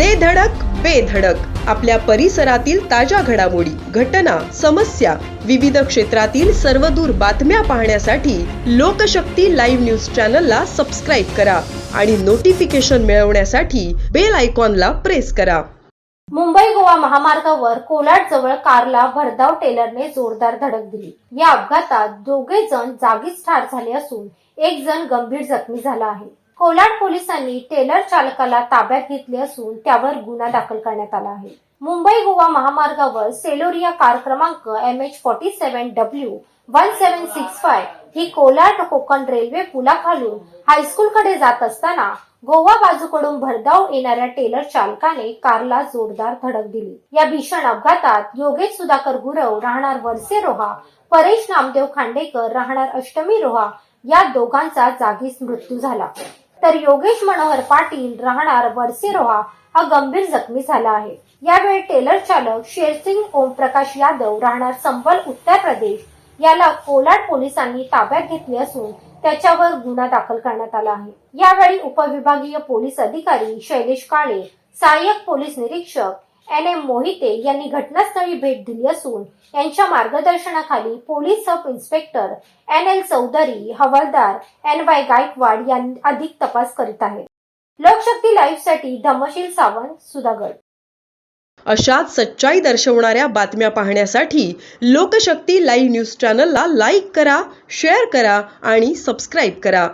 दे धडक बेधडक आपल्या परिसरातील ताज्या घडामोडी घटना समस्या विविध क्षेत्रातील सर्वदूर बातम्या पाहण्यासाठी लोकशक्ती लाईव्ह न्यूज चॅनलला सबस्क्राईब करा आणि नोटिफिकेशन मिळवण्यासाठी बेल आयकॉनला प्रेस करा. मुंबई गोवा महामार्गावर कोलाड जवळ कारला भरधाव टेलरने जोरदार धडक दिली. या अपघातात दोघे जण जागीच ठार झाले असून एक जण गंभीर जखमी झाला आहे. कोलाड पोलिसांनी टेलर चालकाला ताब्यात घेतले असून त्यावर गुन्हा दाखल करण्यात आला आहे. मुंबई गोवा महामार्गावर सेलोरिया कार क्रमांक M H forty seven W one seven six five ही कोलाड कोकण रेल्वे पुलाखालून हायस्कूलकडे जात असताना गोवा बाजूकडून भरधाव येणाऱ्या टेलर चालकाने कारला जोरदार धडक दिली. या भीषण अपघातात योगेश सुधाकर गुरव राहणार वरसे रोहा परेश नामदेव खांडेकर राहणार अष्टमी रोहा या दोघांचा जागीच मृत्यू झाला. तर योगेश मनोहर पाटील राहणार वरसेरोहा हा गंभीर जखमी झाला आहे. यावेळी टेलर चालक शेरसिंग ओमप्रकाश यादव राहणार संबल उत्तर प्रदेश याला कोलाड पोलिसांनी ताब्यात घेतले असून त्याच्यावर गुन्हा दाखल करण्यात आला आहे. यावेळी उपविभागीय पोलीस अधिकारी शैलेश काळे सहाय्यक पोलीस निरीक्षक एन एम मोहिते यांनी घटनास्थळी भेट दिली असून यांच्या मार्गदर्शनाखाली police sub inspector N L Chaudhari हवालदार एन वाय गायकवाड यांनी अधिक तपास करीत आहेत. लोकशक्ती लाईव्हसाठी धमशील सावंत सुधागड. अशाच सच्चाई दर्शवणाऱ्या बातम्या पाहण्यासाठी लोकशक्ती लाईव्ह न्यूज चॅनलला लाईक करा शेअर करा आणि सबस्क्राईब करा.